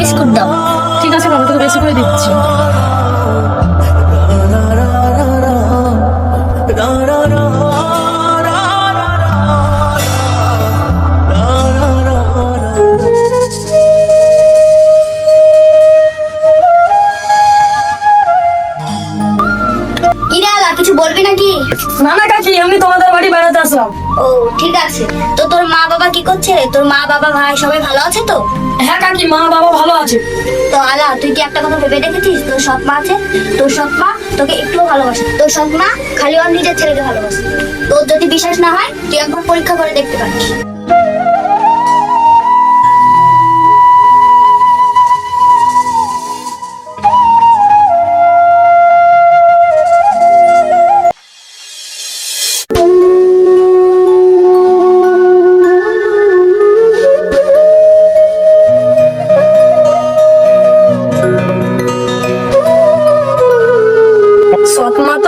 Biscuit দাও। ঠিক আছে বাবা তোকে বেশি করে দিচ্ছি। কিরে কিছু বলবি নাকি? না না কাকি এমনি তোমাদের বাড়ি বেড়াতে আসলাম। ও ঠিক আছে। তো তোর মা বাবা কি করছে? তোর মা বাবা ভাই সবাই ভালো আছে তো? হ্যাঁ কাকি মা বাবা ভালো আছে। তো আলা তুই কি একটা কথা ভেবে দেখেছিস? তোর সৎ মা আছে। তোর সৎ মা তোকে একটুও ভালোবাসে তোর সৎ মা খালি ওর নিজের ছেলেকে ভালোবাসে। তোর যদি বিশ্বাস না হয় তুই একবার পরীক্ষা করে দেখতে পারিস।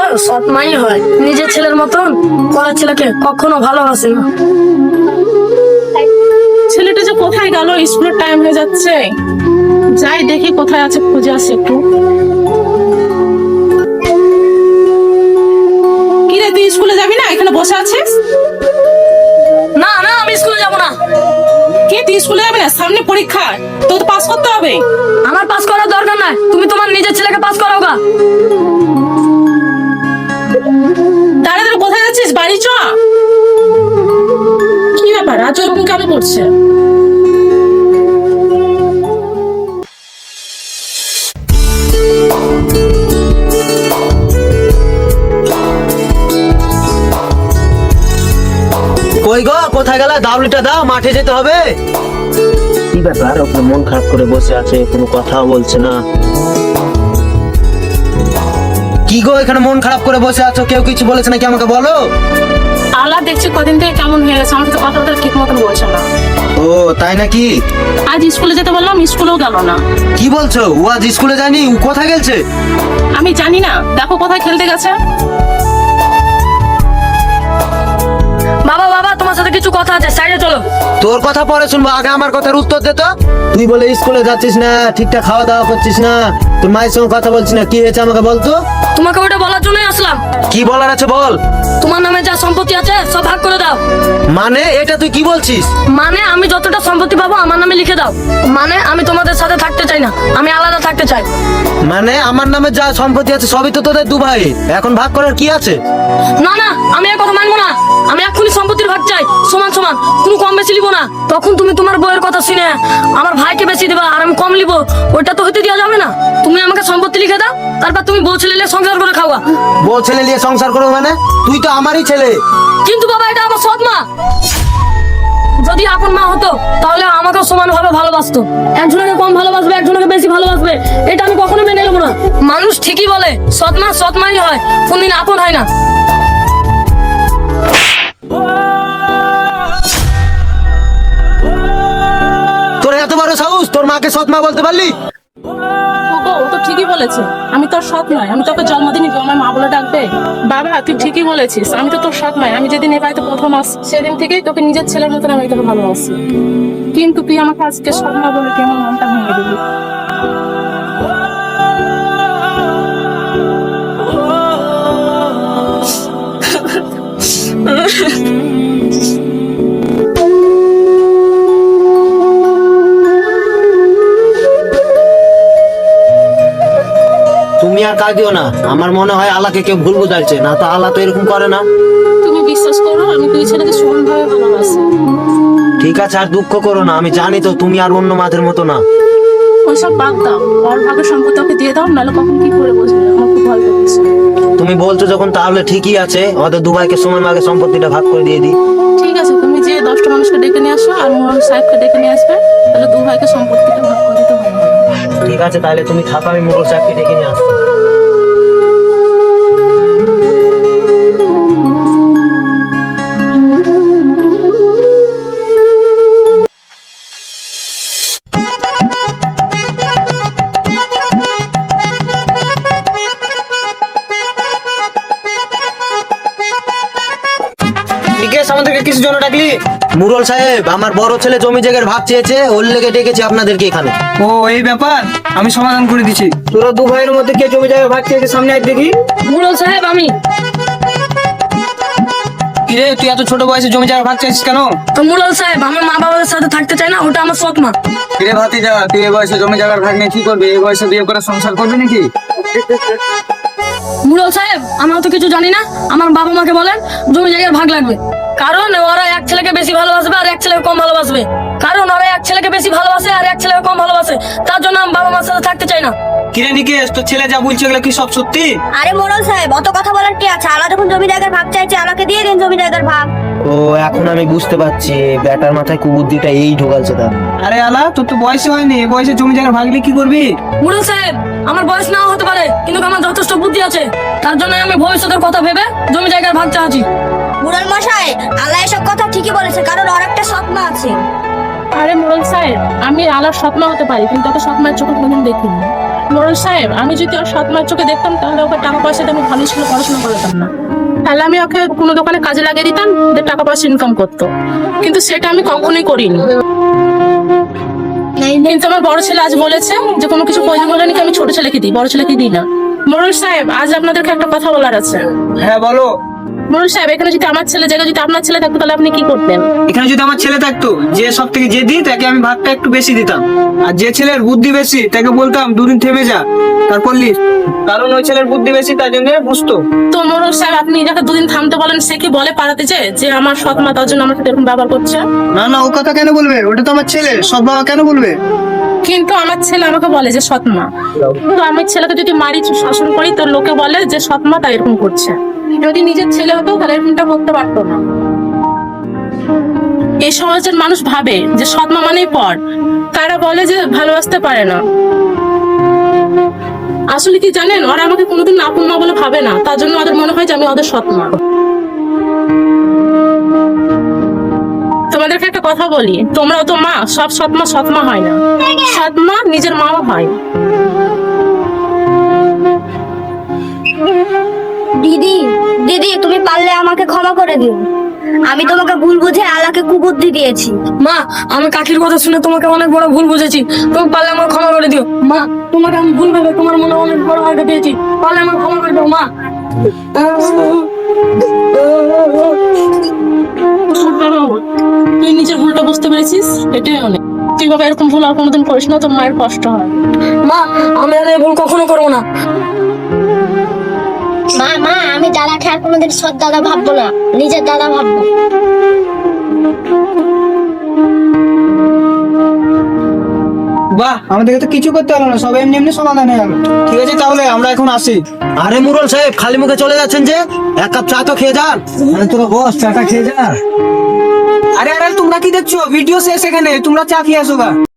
সৎ সৎ মাই হয়। নিজের ছেলের মতন কলার ছেলেকে কখনো ভালোবাসে না। ছেলেটা যে কোথায় গেল? স্কুলের টাইম হয়ে যাচ্ছে। যাই দেখি কোথায় আছে, খুঁজে আসে একটু। কোথায় গেলা? দাবলিটা দাও মাঠে যেতে হবে। কি ব্যাপার? ওখানে মন খারাপ করে বসে আছে কোনো কথাও বলছে না। কি গো এখানে মন খারাপ করে বসে আছো? কেউ কিছু বলেছে নাকি আমাকে বলো? আল্লাহ দেখছি কদিন থেকে কেমন হয়ে গেছে। আমার তো কথা বলতে ঠিক মতন বলছে না। ও তাই নাকি? আজ স্কুলে যেতে বললাম স্কুলেও গেল না। কি বলছো? ও আজ স্কুলে যায়নি? ও কোথায় গেছে আমি জানি না। দেখো কোথায় খেলতে গেছে। কথা আছে সাইডে চলো। তোর কথা পরে শুনব আগে আমার কথার উত্তর দে তো। তুই বলে স্কুলে যাচ্ছিস না ঠিকঠাক খাওয়া দাওয়া করছিস না তোর মায়ের সঙ্গে কথা বলছিস না কি হয়েছে আমাকে বলতো তোমাকে ওটা বলার জন্যই আসলাম। কি বলার আছে বল? তোমার নামে যা সম্পত্তি আছে সব ভাগ করে দাও। মানে এটা তুই কি বলছিস? মানে আমি যতটা সম্পত্তি পাবো আমার নামে লিখে দাও। মানে আমি তোমাদের সাথে থাকতে চাই না আমি আলাদা থাকতে চাই। মানে আমার নামে যা সম্পত্তি আছে সবই তো তোদের দু ভাই এখন ভাগ করার কি আছে? না না আমি এই কথা মানবো না। আমি এক্ষুনি চাই সমান সমান কোনো কম বেশি লিবো না। তখন তুমি তোমার বইয়ের কথা শুনে আমার ভাইকে বেশি দেবা আর আমি কম লিবো ওইটা তো হতে দেওয়া যাবে না। তুমি আমাকে সম্পত্তি লিখে দাও তারপর তুমি বউ ছেলে নিয়ে সংসার করে খাওয়া। বউ ছেলে নিয়ে সংসার করব মানে? তুই তো আমারই ছেলে। কিন্তু বাবা এটা আমার সৎ মা। যদি আপন মা হতো তাহলে আমাকেও সমানভাবে ভালোবাসতো। একজনকে কম ভালোবাসবে একজনকে বেশি ভালোবাসবে এটা আমি কখনো মেনে নেব না। মানুষ ঠিকই বলে সৎ মা সৎ মাই হয় কোনদিন আপন হয় না। তোর মাকে সৎ মা বলতে পারলি? ওগো, ও তো ঠিকই বলেছে। আমি তোর সৎ নয় আমি তোকে আমার মা বলে ডাকবে। বাবা তুই ঠিকই বলেছিস আমি তো তোর সৎ নয় আমি যেদিন এ বাড়িতে প্রথম আস সেদিন থেকেই তোকে নিজের ছেলের মতন আমি তোকে ভালোবাসি। কিন্তু তুই আমাকে আজকে সৎ মা বলে তুই আমার মনটা ভেঙে দিবি তুমি আর কাঁদিও না। আমার মনে হয় আল্লাহকে কেউ ভুল বুঝাইছে না তো আল্লাহ তো এরকম করে না। তুমি বিশ্বাস করো আমি দুই ছেলেকে সমানভাবে ভালোবাসি। ঠিক আছে আর দুঃখ করো না আমি জানি তো তুমি আর অন্য মাদের মতো না। ওইসব বাদ দাও ওর ভাগের সম্পত্তি ওকে দিয়ে দাও নাহলে কখন কি করে বসবে আমার খুব ভয় করছে তুমি বলছো যখন তাহলে ঠিকই আছে ওদের দুভাইকে সমান ভাগে সম্পত্তিটা ভাগ করে দিয়ে দিই। ঠিক আছে তুমি যে দশটা মানুষকে ডেকে নিয়ে আসো আর মোহন সাহেবকে ডেকে নিয়ে আসবে তাহলে দু ভাইকে সম্পত্তিটা ভাগ করে দিতে হবে। ঠিক আছে তাহলে তুমি থাকো আমি মোটর সাহেবকে ডেকে নিয়ে আসব। কিছু জন্য ডাকলি? মুরল সাহেব আমার বড় ছেলে জমি জায়গার ভাগ চেয়েছে ওর লেগে ডেকেছি আপনাদেরকে এখানে। ও এই ব্যাপার? আমি সমাধান করে দিচ্ছি। তোরা দু ভাইয়ের মধ্যে কে জমি জায়গা ভাগ চেয়েছে সামনে এক দেখি। মুরল সাহেব আমি। কিরে তুই এত ছোট বয়সে জমি জায়গা ভাগ চাইছিস কেন? তো মুরল সাহেব আমার মা বাবার সাথে থাকতে চাই না ওটা আমার সৎ মা কিরে ভাতি যা তুই এই বয়সে জমি জায়গার ভাগ নিয়ে কি করবি? এই বয়সে বিয়ে করে সংসার করবি নাকি? মুরল সাহেব আমরা তো কিছু জানি না। আমার বাবা মাকে বলেন জমি জায়গার ভাগ লাগবে। কারণ ওরা এক ছেলেকে বেশি ভালোবাসবে আর এক ছেলেকে কম ভালোবাসবে। কারণ ওরা এক ছেলেকে বেশি ভালোবাসে আর এক ছেলেকে কম ভালোবাসে। তার জন্য আমি বাবা মার সাথে থাকতে চাই না। কিরে নিকেশ তোর ছেলে যা বলছে এগুলো কি সব সত্যি? আরে মোড়ল সাহেব অত কথা বলার কি আছে? আলা যখন জমি জায়গার ভাগ চাইছে আমাকে দিয়ে দিন জমি জায়গার ভাগ। ও এখন আমি বুঝতে পারছি ব্যাটার মাথায় কুবুদ্ধিটা এই ঢোকালছে তার। আরে আলা তোর তো বয়স হয়নি বয়সে জমি জায়গা ভাগলে কি করবি? মুরল সাহেব আমার বয়স নাও হতে পারে কিন্তু আমার যথেষ্ট বুদ্ধি আছে। তার জন্য আমি ভবিষ্যতের কথা ভেবে জমি জায়গার ভাগ চাচ্ছি মুরল মশাই আল্লাহ এসব কথা ঠিকই বলেছে কারণ ওর একটা স্বপ্ন আছে। আরে মোরল সাহেব আমি আলার স্বপ্ন হতে পারি কিন্তু ওকে স্বপ্নের চোখে কোনোদিন দেখিনি। মোরল সাহেব আমি যদি ওর স্বপ্নের চোখে দেখতাম তাহলে ওকে টাকা পয়সা দিয়ে আমি ভালো স্কুলে পড়াশোনা করতাম না। তাহলে আমি ওকে কোনো দোকানে কাজে লাগিয়ে দিতাম যে টাকা পয়সা ইনকাম করতো। কিন্তু সেটা আমি কখনোই করিনি। কিন্তু আমার বড় ছেলে আজ বলেছে যে কোনো কিছু প্রয়োজন হলে নাকি আমি ছোট ছেলেকে দিই বড় ছেলেকে দিই না। মোরল সাহেব আজ আপনাদেরকে একটা কথা বলার আছে। হ্যাঁ বলো। মোরল সাহেব এখানে যদি আমার ছেলে জায়গায় যদি আপনার ছেলে থাকতো তাহলে আপনি কি করতেন? এখানে যদি আমার ছেলে থাকতো যে সব থেকে যে দিই তাকে আমি ভাতটা একটু বেশি দিতাম। আর যে ছেলের বুদ্ধি বেশি তাকে বলতাম দুদিন থেমে যা। তারপর লিস কারণ ওই ছেলের বুদ্ধি বেশি তার জন্য বুঝতো। তো মোরল সাহেব আপনি যাকে দুদিন থামতে বলেন সে কি বলে পালাতে যে যে আমার সৎ মা তার জন্য আমার সাথে এরকম ব্যবহার করছে? না না ও কথা কেন বলবে? ওটা তো আমার ছেলে সব বাবা কেন বলবে? কিন্তু আমার ছেলে আমাকে বলে যে সৎ মা। তো আমি ছেলেকে যদি মারি শাসন করি তো লোকে বলে যে সৎ মা তাই এরকম করছে। যদি নিজের ছেলে হতো তাহলে এরকমটা করতে পারতো না। এই সমাজের মানুষ ভাবে যে সৎ মা মানেই পর। তারা বলে যে ভালোবাসতে পারে না। আসলে কি জানেন? ওরা আমাকে কোনোদিন আপন মা বলে ভাবে না। তার জন্য ওদের মনে হয় যে আমি ওদের সৎ মা তোমাদেরকে একটা কথা বলি। তোমরাও তো মা, সব সৎ মা সৎ মা হয় না। সৎ মা নিজের মাও হয়। দিদি দিদি, তুমি পারলে আমাকে ক্ষমা করে দিও। আমি তোমাকে ভুল বুঝে আলাকে কুবুদ্ধি দিয়েছি। মা, আমি কাকির কথা শুনে তোমাকে অনেক বড় ভুল বুঝেছি। তুমি পারলে আমার ক্ষমা করে দিও। মা, তোমাকে আমি ভুল ভেবে তোমার মনে অনেক বড় আঘাত দিয়েছি পারলে আমার ক্ষমা করে দিও মা। তুই নিজের ভুলটা বুঝতে পেরেছিস? এটাই অনেক। তুই বাবা, এরকম ভুল আর কোনোদিন করিস না, তোর মায়ের কষ্ট হয়। মা, আমি আর এই ভুল কখনো করব না। মা মা আমি দাদাকে আর কোনোদিন সৎ দাদা ভাববো না নিজের দাদা ভাববো। বাহ আমাদেরকে তো কিছু করতে হলো না সব এমনি এমনি সমাধান হয়ে গেল। ঠিক আছে তাহলে আমরা এখন আসি। আরে মুরল সাহেব খালি মুখে চলে যাচ্ছেন যে? এক কাপ চা তো খেয়ে যান। আরে তোরা বস চাটা খেয়ে যা। আরে আরে তোমরা কি দেখছ? ভিডিও শেষ এখানে তোমরা চা খেয়ে আসো